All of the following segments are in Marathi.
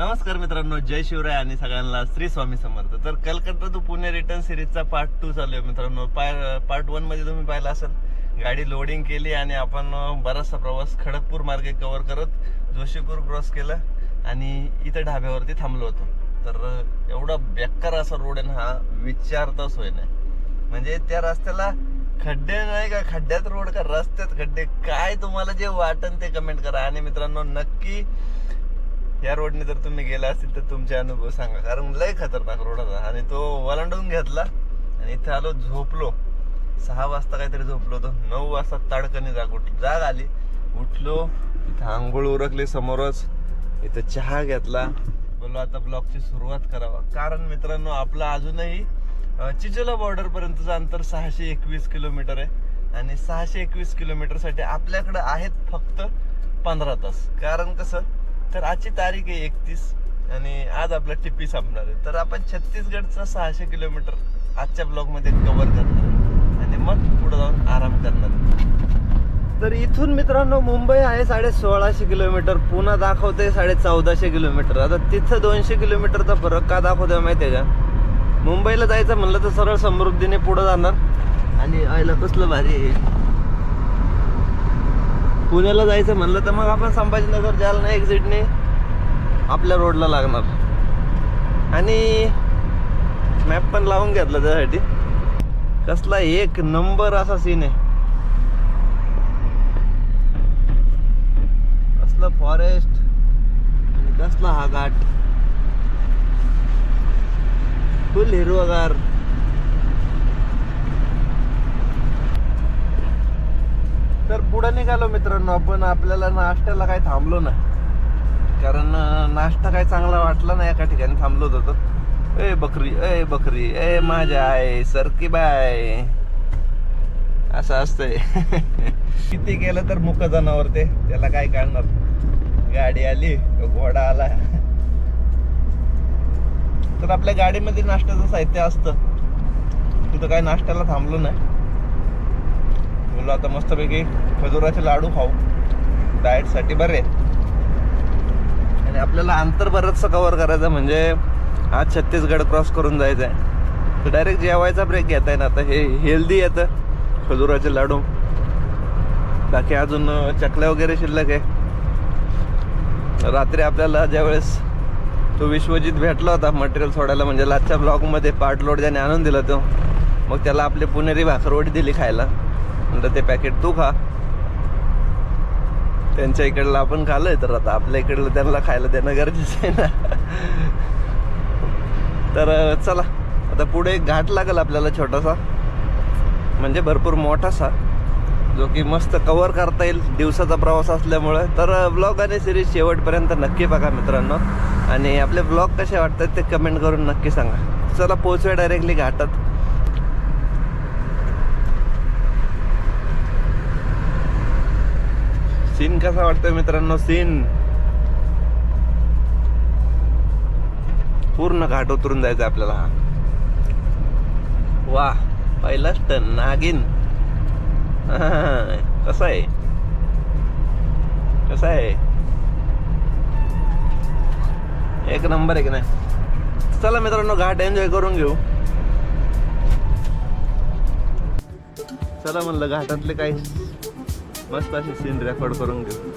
नमस्कार मित्रांनो जय शिवराय आणि सगळ्यांना श्री स्वामी समर्थ. तर कलकत्ता टू पुणे रिटर्न सिरीजचा पार्ट टू चालू आहे मित्रांनो. पार्ट वनमध्ये तुम्ही पाहिलं असेल गाडी लोडिंग केली आणि आपण बराचसा प्रवास खडगपूर मार्गे कव्हर करत जोशीपूर क्रॉस केलं आणि इथं ढाब्यावरती थांबलो होतो. तर एवढा बेकार असा रोड आहे ना हा विचारताच होय नाही. म्हणजे त्या रस्त्याला खड्डे नाही का? खड्ड्यात रोड का? रस्त्यात खड्डे. काय तुम्हाला जे वाटन ते कमेंट करा. आणि मित्रांनो नक्की या रोडने जर तुम्ही गेला असतील तर तुमचे अनुभव सांगा. कारण लय खतरनाक रोड होता. आणि तो वलांडून घेतला. आणि इथे आलो झोपलो. सहा वाजता काहीतरी झोपलो होतो. नऊ वाजता ताडकनी जाग उठ जाग आली. उठलो. इथं आंघोळ उरकली समोरच. इथं चहा घेतला. बोललो आता ब्लॉगची सुरुवात करावा. कारण मित्रांनो आपलं अजूनही चिचोला बॉर्डर पर्यंतचं अंतर सहाशे एकवीस किलोमीटर आहे. आणि सहाशे एकवीस किलोमीटरसाठी आपल्याकडं आहेत फक्त पंधरा तास. कारण कसं? तर आजची तारीख आहे एकतीस आणि आज आपला टिप्पी संपणार आहे. तर आपण छत्तीसगडचा सहाशे किलोमीटर आजच्या ब्लॉगमध्ये कवर कव्हर करणार आणि मग पुढे जाऊन आराम करणार तर इथून मित्रांनो मुंबई आहे साडे सोळाशे किलोमीटर पुन्हा दाखवते साडे चौदाशे किलोमीटर. आता तिथं दोनशे किलोमीटरचा फरक का दाखवतोय आहे का? मुंबईला जायचं म्हणलं तर सरळ समृद्धीने पुढे जाणार. आणि आयला कसलं भारी आहे. पुण्याला जायचं म्हणलं तर मग आपण संभाजीनगर जालना एक्झिटने आपल्या रोडला लागणार. आणि मॅप पण लावून घेतला त्यासाठी. कसला एक नंबर असा सीन आहे. कसलं फॉरेस्ट आणि कसला हा घाट. फुल हिरवगार. तर पुढे निघालो मित्रांनो. आपण आपल्याला नाश्त्याला काही थांबलो नाही. कारण नाश्ता काही चांगला वाटला नाही एका ठिकाणी. थांबलो होतो. तर ए बकरी ए बकरी ए माझ्या आहे सरकी बाय. असं असतंय. किती गेलं तर मुक जनावर ते. त्याला काय काढणार गाडी आली तो घोडा आला. तर आपल्या गाडीमध्ये नाश्त्याचं साहित्य असतं. तिथं काय नाश्त्याला थांबलो नाही. चाललो आता मस्तपैकी खजुराचे लाडू खाऊ. डाएटसाठी बरे. आणि आपल्याला अंतर बरंचसं कव्हर करायचं म्हणजे आज छत्तीसगड क्रॉस करून जायचं आहे तर डायरेक्ट जेवायचा ब्रेक घेता येईल आता. हे हेल्दी येतं खजुराचे लाडू. बाकी अजून चकल्या वगैरे शिल्लक आहे. रात्री आपल्याला ज्यावेळेस तो विश्वजित भेटला होता मटेरियल सोडायला म्हणजे लाजच्या ब्लॉकमध्ये पार्ट लोड ज्याने आणून दिला तो मग त्याला आपली पुणेरी भाकरवडी दिली खायला. म्हणलं ते पॅकेट तू खा. त्यांच्या इकडला आपण खालोय तर आता आपल्या इकडलं त्यांना खायला देणं गरजेचं आहे ना. तर चला. आता पुढे एक घाट लागेल आपल्याला छोटासा. म्हणजे भरपूर मोठासा. जो की मस्त कवर करता येईल दिवसाचा प्रवास असल्यामुळे. तर ब्लॉग आणि सिरीज शेवटपर्यंत नक्की बघा मित्रांनो. आणि आपले ब्लॉग कसे वाटतात ते कमेंट करून नक्की सांगा. चला पोचूया डायरेक्टली घाटात. सीन कसा वाटतोय मित्रांनो? सीन. पूर्ण घाट उतरून जायचं आपल्याला वा पहिलाच टन नागिन. कसा आहे? कसा आहे? एक नंबर आहे की नाही? चला मित्रांनो घाट एन्जॉय करून घेऊ. चला म्हणलं घाटातले काही मस्त असे सीन रेकॉर्ड करून घेऊ.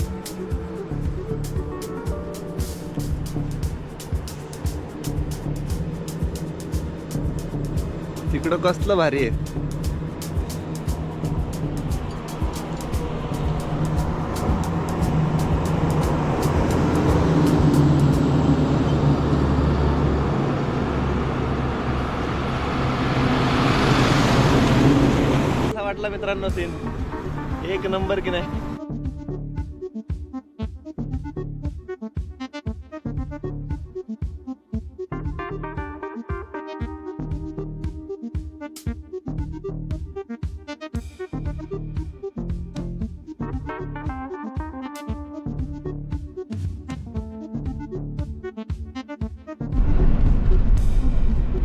तिकडं कसलं भारी आहे. वाटला मित्रांनो सीन एक नंबर की नाही?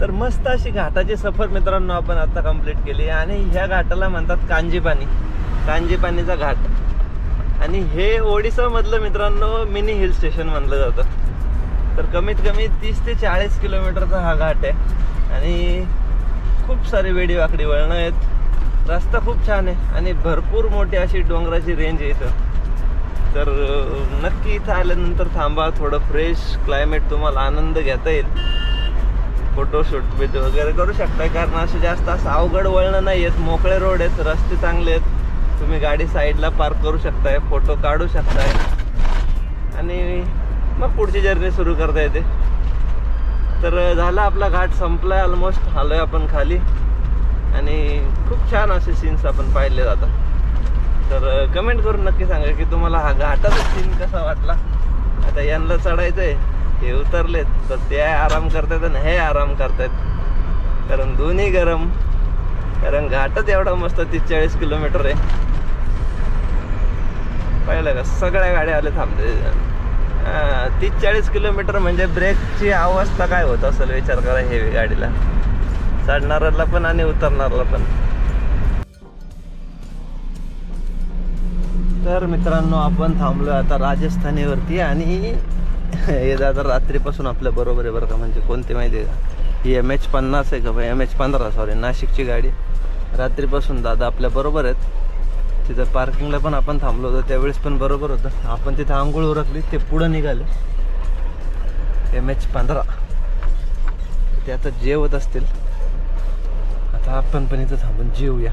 तर मस्त अशी घाटाची सफर मित्रांनो आपण आता कंप्लीट केली आणि ह्या घाटाला म्हणतात कांजीपाणी कांजीपानीचा घाट. आणि हे ओडिसा मधलं मित्रांनो मिनी हिल स्टेशन म्हणलं जातं. तर कमीत कमी तीस ते चाळीस किलोमीटरचा हा घाट आहे. आणि खूप सारी वेडी वाकडी वळणं आहेत. रस्ता खूप छान आहे. आणि भरपूर मोठी अशी डोंगराची रेंज आहे इथं. तर नक्की इथं आल्यानंतर थांबा. थोडं फ्रेश क्लायमेट तुम्हाला आनंद घेता येईल. फोटोशूट बिट वगैरे करू शकता. कारण असं जास्त असं अवघड वळणं नाही आहेत. मोकळे रोड आहेत. रस्ते चांगले आहेत. तुम्ही गाडी साईडला पार्क करू शकताय फोटो काढू शकताय. आणि मग पुढची जर्नी सुरू करता येते. तर झाला आपला घाट संपलाय ऑलमोस्ट आलोय आपण खाली. आणि खूप छान असे सीन्स आपण पाहिले जातात तर कमेंट करून नक्की सांगा की तुम्हाला हा घाटाचा सीन कसा वाटला? आता यांना आहे हे उतरलेत तर ते आराम करतायत आणि हे आराम करतायत. कारण दोन्ही गरम. कारण घाटच एवढा मस्त तीस चाळीस किलोमीटर आहे. पाहिलं का? सगळ्या गाड्या आले थांबते. तीस चाळीस किलोमीटर म्हणजे ब्रेकची अवस्था काय होत असेल विचार करा हेवी गाडीला. चढणाऱ्याला पण आणि उतरणाऱ्याला पण. तर मित्रांनो आपण थांबलो आता राजस्थानीवरती आणि हे दादा रात्रीपासून आपल्या बरोबर आहे बरं का? म्हणजे कोणते माहिती आहे का? ही एम एच पन्नास आहे का एम एच पंधरा सॉरी नाशिकची गाडी. रात्रीपासून दादा आपल्या बरोबर आहेत. तिथं पार्किंगला पण आपण थांबलो होतो त्यावेळेस पण बरोबर होतं. आपण तिथं आंघोळ उरकली ते पुढं निघाले. एम एच पंधरा. ते आता जेवत असतील. आता आपण पण इथं थांबून जेवूया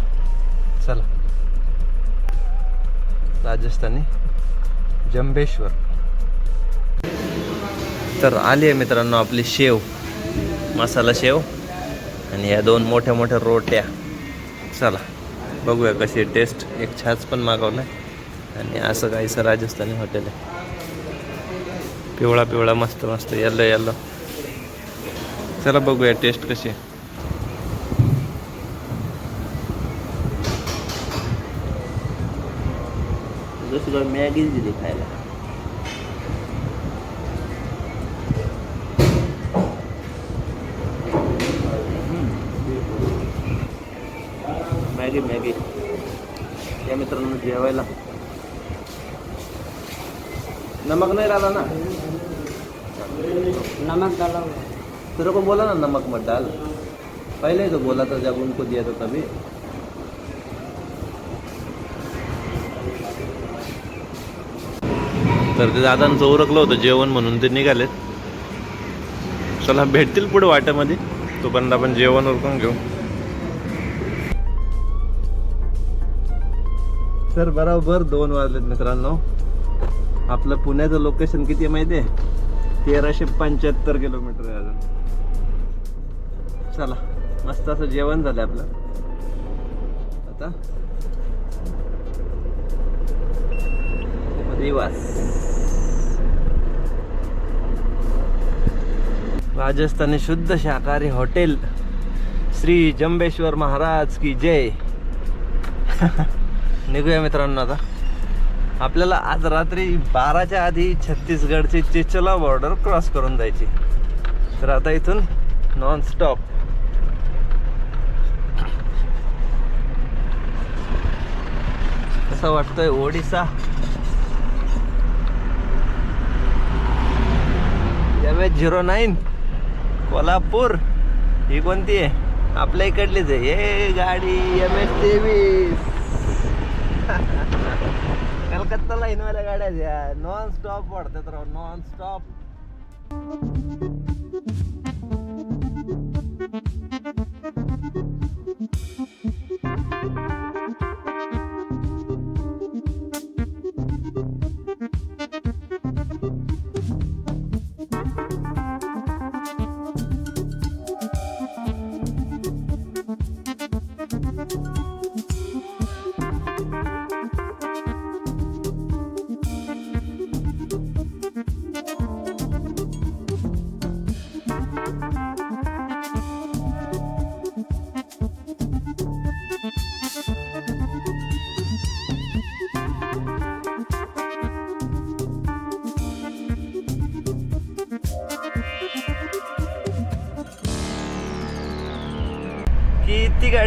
चला. राजस्थानी जंबेश्वर. तर आली आहे मित्रांनो आपली शेव. मसाला शेव आणि या दोन मोठ्या मोठ्या रोट्या. चला बघूया कशी टेस्ट एक छाच पण मागवलाय. आणि असं काहीसं राजस्थानी हॉटेल आहे. पिवळा पिवळा मस्त मस्त येल्लो येल्लो चला बघूया टेस्ट कशी आहे. मॅगीच दिली खायला. मित्रांनो जेवायला. नमक नहीं डाला ना? नमक डाला तेरे को बोला ना नमक मत डाल पहले ही तो बोला था जब उनको दिया था तभी. तर ते दादांचं उरकलं होतं जेवण म्हणून ते निघालेत. चला भेटतील पुढे वाट्यामध्ये. तोपर्यंत आपण जेवण उरकून घेऊ. तर बरोबर दोन वाजलेत मित्रांनो. आपलं पुण्याचं लोकेशन किती आहे माहिती आहे तेराशे पंच्याहत्तर किलोमीटर आहे अजून. चला मस्त असं जेवण झालं आपलं. आता. दिवास. राजस्थानी शुद्ध शाकाहारी हॉटेल श्री जंबेश्वर महाराज की जय. निघूया मित्रांनो आता. आपल्याला आज रात्री बाराच्या आधी छत्तीसगडची चिचला बॉर्डर क्रॉस करून जायची. तर आता इथून नॉन स्टॉप कसं वाटतंय Odisha? M H zero nine Kolhapur ही कोणती आहे? आपल्या इकडलीच आहे. हे गाडी एम एच तेवीस. कलकत्ता लाईनवाल्या गाड्या द्या नॉन स्टॉप वाढतात राव नॉन स्टॉप की ती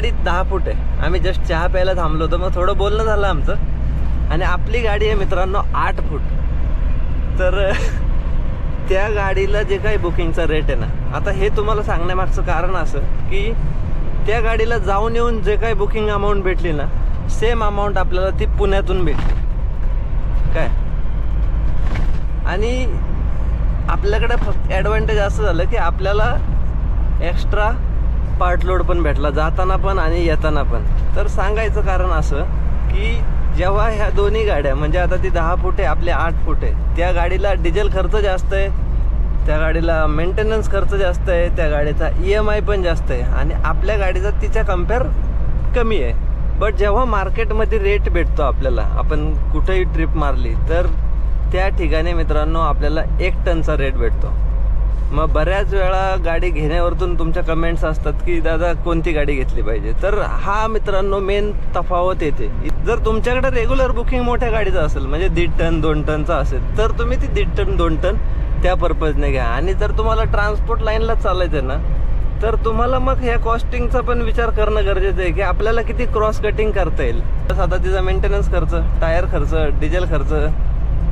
गाडी दहा फूट आहे. आम्ही जस्ट चहा प्यायला थांबलो होतो मग थोडं बोलणं झालं आमचं. आणि आपली गाडी आहे मित्रांनो आठ फूट. तर त्या गाडीला जे काही बुकिंगचा रेट आहे ना आता हे तुम्हाला सांगण्यामागचं कारण असं की त्या गाडीला जाऊन येऊन जे काही बुकिंग अमाऊंट भेटली ना सेम अमाऊंट आपल्याला ती पुण्यातून भेटली. काय? आणि आपल्याकडे फक्त ॲडव्हान्टेज असं झालं की आपल्याला एक्स्ट्रा पार्ट लोड पण भेटला जाताना पण आणि येताना पण. तर सांगायचं कारण असं की जेव्हा ह्या दोन्ही गाड्या म्हणजे आता ती दहा फुटे आहे आपले आठ फूट आहे त्या गाडीला डिझेल खर्च जास्त आहे त्या गाडीला मेंटेनन्स खर्च जास्त आहे त्या गाडीचा ई एम आय पण जास्त आहे आणि आपल्या गाडीचा तिच्या कंपेअर कमी आहे. बट जेव्हा मार्केटमध्ये रेट भेटतो आपल्याला आपण कुठेही ट्रिप मारली तर त्या ठिकाणी मित्रांनो आपल्याला एक टनचा रेट भेटतो. मग बऱ्याच वेळा गाडी घेण्यावरतून तुमच्या कमेंट्स असतात की दादा कोणती गाडी घेतली पाहिजे? तर हा मित्रांनो मेन तफावत येते. जर तुमच्याकडे रेग्युलर बुकिंग मोठ्या गाडीचं असेल म्हणजे दीड टन दोन टनचा असेल तर तुम्ही ती दीड टन दोन टन त्या पर्पजने घ्या. आणि जर तुम्हाला ट्रान्सपोर्ट लाईनला चालायचं ना तर तुम्हाला मग ह्या कॉस्टिंगचा पण विचार करणं गरजेचं आहे की आपल्याला किती क्रॉस कटिंग करता येईल. तसं आता तिचा मेंटेनन्स खर्च टायर खर्च डिझेल खर्च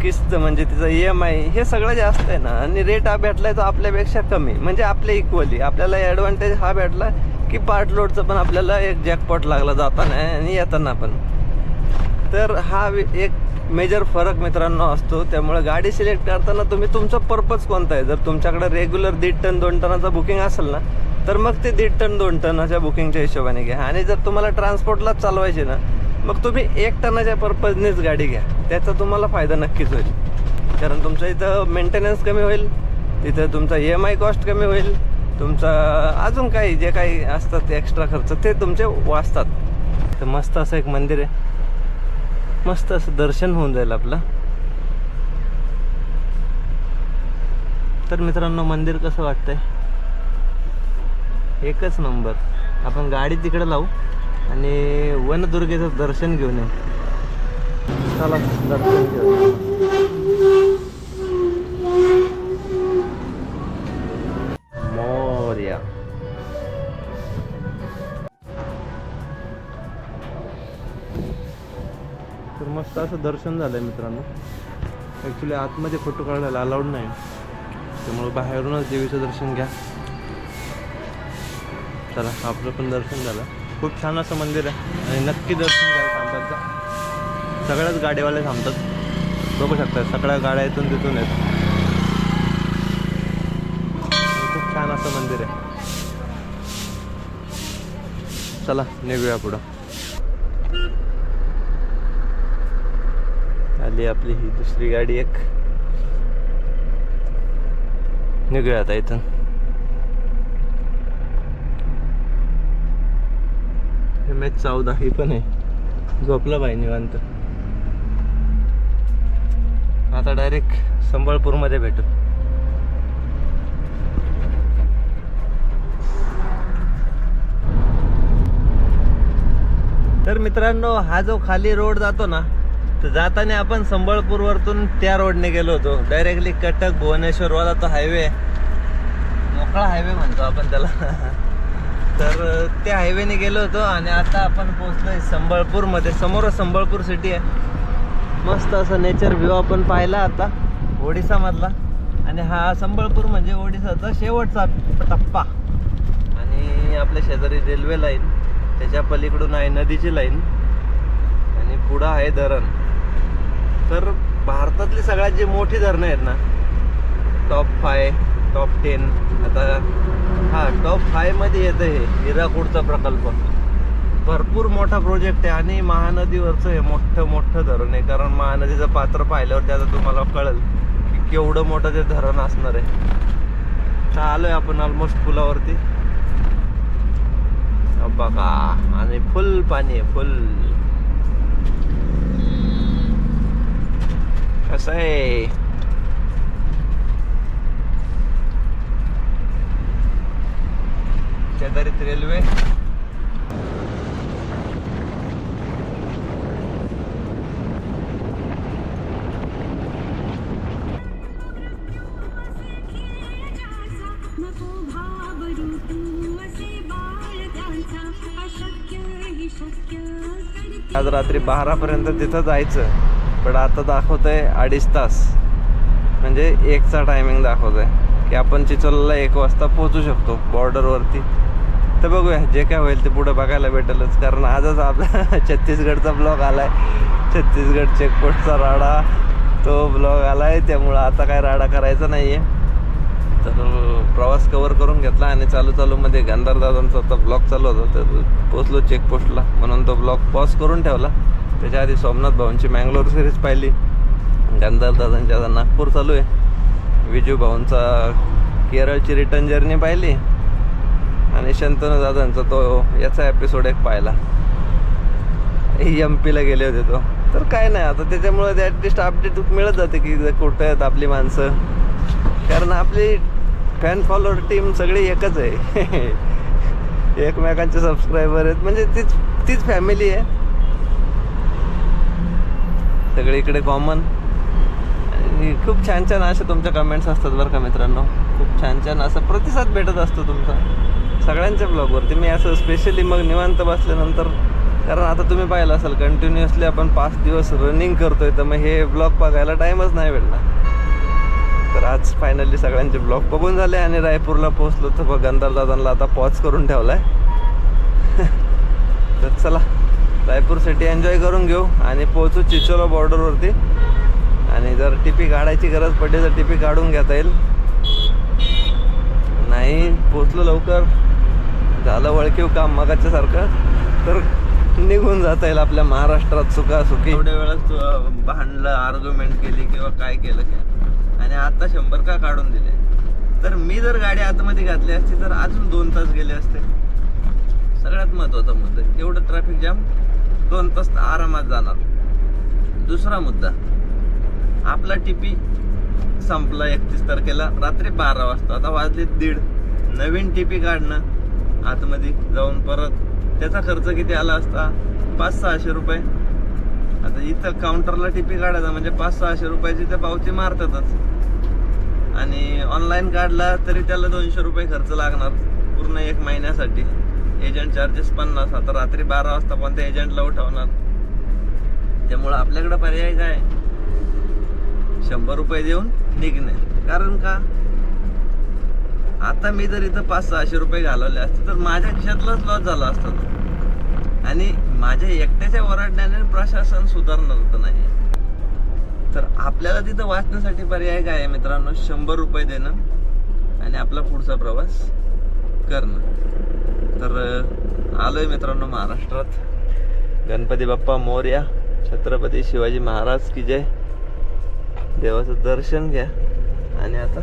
किस्त म्हणजे तिचं ई एम आय हे सगळं जास्त आहे ना. आणि रेट हा भेटलाय तो आपल्यापेक्षा कमी. म्हणजे आपल्या इक्वली आपल्याला ॲडव्हान्टेज हा भेटला की पार्ट लोडचं पण आपल्याला एक जॅकपॉट लागला जाताना आणि येताना पण. तर हा एक मेजर फरक मित्रांनो असतो. त्यामुळे गाडी सिलेक्ट करताना तुम्ही तुमचा पर्पज कोणता आहे? जर तुमच्याकडे रेग्युलर दीड टन दोन टनाचा बुकिंग असेल ना तर मग ते दीड टन दोन टनाच्या बुकिंगच्या हिशोबाने घ्या. आणि जर तुम्हाला ट्रान्सपोर्टलाच चालवायचे ना मग तुम्ही एक टनाच्या पर्पजनेच गाडी घ्या. त्याचा तुम्हाला फायदा नक्कीच होईल. कारण तुमचं इथं मेंटेनन्स कमी होईल तिथं तुमचा ई एम आय कॉस्ट कमी होईल तुमचा अजून काही जे काही असतात एक्स्ट्रा खर्च ते तुमचे वाचतात. तर मस्त असं एक मंदिर आहे. मस्त असं दर्शन होऊन जाईल आपलं. तर मित्रांनो मंदिर कसं वाटतंय? एकच नंबर. आपण गाडी तिकडे लावू. आणि वनदुर्गेचं दर्शन घेऊन येऊ चला दर्शन घेऊ मोर्या. तर मस्त असं दर्शन झालंय मित्रांनो. ॲक्च्युली आतमध्ये फोटो काढायला अलाउड नाही. त्यामुळे बाहेरूनच देवीचं दर्शन घ्या. चला आपलं पण दर्शन झालं. खूप छान असं मंदिर आहे. आणि नक्की दर्शन घ्यायला थांबतात सगळ्याच गाडीवाले थांबतात बघू शकतात सगळ्या गाड्या इथून तिथून आहेत. खूप छान असं मंदिर आहे. चला निघूया पुढं. आली आपली ही दुसरी गाडी एक. निघूया आता इथून. एम एच चौदा ही पण आहे. झोपलं पाहिजे निवांत. आता डायरेक्ट संबळपूरमध्ये भेटू. तर मित्रांनो हा जो खाली रोड जातो ना तर जाताना आपण संबळपूरवरतून त्या रोडने गेलो होतो. डायरेक्टली कटक भुवनेश्वरवाला तो हायवे मोकळा हायवे म्हणतो आपण त्याला. तर त्या हायवेने गेलो होतो आणि आता आपण पोहोचलोय संबळपूरमध्ये. समोर संबळपूर सिटी आहे. मस्त असं नेचर व्ह्यू आपण पाहिला आता ओडिसामधला. आणि हा संबळपूर म्हणजे ओडिसाचा शेवटचा टप्पा. आणि आपल्या शेजारी रेल्वे लाईन त्याच्या पलीकडून आहे नदीची लाईन आणि पुढं आहे धरण. तर भारतातली सगळ्यात जी मोठी धरणं आहेत ना टॉप फाय टॉप टेन आता हा टॉप फायमध्ये येतं हे हिराकूडचा प्रकल्प. भरपूर मोठा प्रोजेक्ट आहे आणि महानदीवरचं हे मोठं मोठं धरण आहे. कारण महानदीचं पात्र पाहिल्यावर त्याचं तुम्हाला कळेल की केवढं मोठं ते धरण असणार आहे. तर आलोय आपण ऑलमोस्ट पुलावरती. बघा आणि फुल पाणी आहे फुल कसं आहे शेजारीत रेल्वे नको घाबरू तू असे बाळ त्यांचा अशक्य ही शक्य रेल्वे. आज रात्री बारा पर्यंत तिथं जायचं पण आता दाखवत आहे अडीच तास. म्हणजे एकचा टायमिंग दाखवत आहे की आपण चिचोलला एक वाजता पोहोचू शकतो बॉर्डरवरती तर बघूया जे काय होईल ते पुढं बघायला भेटेलच. कारण आजच आपला छत्तीसगडचा ब्लॉग आलाय. छत्तीसगड चेकपोस्टचा राडा? तो ब्लॉग आलाय त्यामुळं आता काय राडा करायचा नाही आहे तर प्रवास कवर करून घेतला आणि चालू चालूमध्ये गंधार दादांचा आता ब्लॉग चालू होता. तर पोचलो चेकपोस्टला म्हणून तो ब्लॉग पॉज करून ठेवला. त्याच्या आधी सोमनाथ भाऊंची मँगलोर सिरीज पाहिली. गंधार दादांची आता नागपूर चालू आहे. विजू भाऊंचा केरळची रिटर्न जर्नी पाहिली. आणि शंतनू दादांचा तो याचा एपिसोड एक पाहिला. एम पीला गेले होते तो. तर काय नाही आता त्याच्यामुळे ते ॲटलिस्ट अपडेट मिळत जाते की कुठं आहेत आपली माणसं. कारण आपली फॅन फॉलोअर टीम सगळी एकच आहे. एकमेकांचे सबस्क्रायबर आहेत. म्हणजे तीच तीच फॅमिली आहे. सगळे इकडे कॉमन आणि खूप छान छान असे तुमच्या कमेंट्स असतात बरं का मित्रांनो. खूप छान छान असं प्रतिसाद भेटत असतो तुमचा. सगळ्यांच्या ब्लॉगवरती मी असं स्पेशली मग निवांत बसल्यानंतर कारण आता तुम्ही पाहिलं असाल कंटिन्युअसली आपण पाच दिवस रनिंग करतोय तर मग हे ब्लॉग बघायला टाईमच नाही भेटला तर आज फायनली सगळ्यांचे ब्लॉग बघून झाले आणि रायपूरला पोहोचलो. तर बघ गंधार दादांना आता पॉज करून ठेवलाय. तर चला रायपूर सिटी एन्जॉय करून घेऊ आणि पोहोचू चिचोला बॉर्डरवरती आणि जर टिपी काढायची गरज पडली तर टिपी काढून घेता येईल. नाही पोचलो लवकर. झालं वळखीव काम मगाच्या सारखं तर निघून जाता येईल आपल्या महाराष्ट्रात सुखा सुखी एवढ्या वेळेस तू भांडलं आर्ग्युमेंट केली किंवा काय केलं काय? आणि आता शंभर का काढून दिले? तर मी जर गाडी आतमध्ये घातली असती तर अजून दोन तास गेले असते. सगळ्यात महत्त्वाचा मुद्दा एवढं ट्रॅफिक जाम दोन तास तर आरामात जाणार. दुसरा मुद्दा आपला टीपी संपला एकतीस तारखेला रात्री बारा वाजता आता वाजले दीड. नवीन टीपी काढणं आतमध्ये जाऊन परत त्याचा खर्च किती आला असता? पाच सहाशे रुपये. आता इथं काउंटरला टिपी काढायचा म्हणजे पाच सहाशे रुपयाची त्या पावती मारतातच. आणि ऑनलाईन काढला तरी त्याला दोनशे रुपये खर्च लागणार पूर्ण एक महिन्यासाठी. एजंट चार्जेस पन्नास आता रात्री बारा वाजता पण त्या एजंटला उठवणार. त्यामुळं आपल्याकडं पर्याय काय? शंभर रुपये देऊन निघणे. कारण का? आता मी जर इथं पाच सहाशे रुपये घालवले असते तर माझ्या खिशातलाच लॉस झाला असता तो. आणि माझ्या एकट्याच्या वरडण्याने प्रशासन सुधारणार होतं नाही. तर आपल्याला तिथं वाचण्यासाठी पर्याय काय आहे मित्रांनो? शंभर रुपये देणं आणि आपला पुढचा प्रवास करणं. तर आलोय मित्रांनो महाराष्ट्रात. गणपती बाप्पा मोर्या छत्रपती शिवाजी महाराज की जय. देवाचं दर्शन घ्या. आणि आता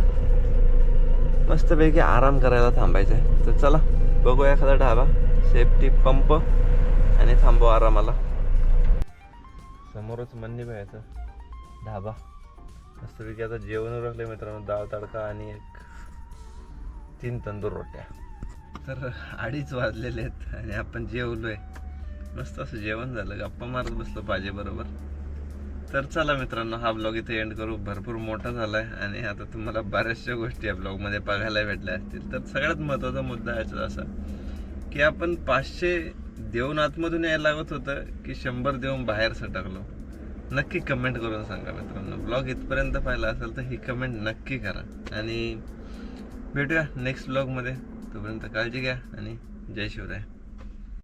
मस्तपैकी आराम करायला थांबायचं आहे तर चला बघूया एखादा ढाबा सेफ्टी पंप आणि थांबू आरामाला. समोरच मंदी मिळायचं ढाबा. मस्तपैकी आता जेवण उरकले मित्रांनो डाळ तडका आणि एक तीन तंदूर रोट्या. तर अडीच वाजलेले आहेत आणि आपण जेवलोय. मस्त असं जेवण झालं. गप्पा मारत बसलो पाहिजे बरोबर. तर चला मित्रांनो हा ब्लॉग इथे एंड करू. भरपूर मोठा झालाय आणि आता तुम्हाला बऱ्याचशा गोष्टी या ब्लॉगमध्ये बघायला भेटल्या असतील. तर सगळ्यात महत्त्वाचा मुद्दा याचा असा की आपण पाचशे देऊन आतमधून यायला लागत होतं की शंभर देऊन बाहेर सटकलो. नक्की कमेंट करून सांगा मित्रांनो. ब्लॉग इथपर्यंत पाहिला असेल तर ही कमेंट नक्की करा. आणि भेटूया नेक्स्ट ब्लॉगमध्ये तोपर्यंत काळजी घ्या आणि जय शिवराय.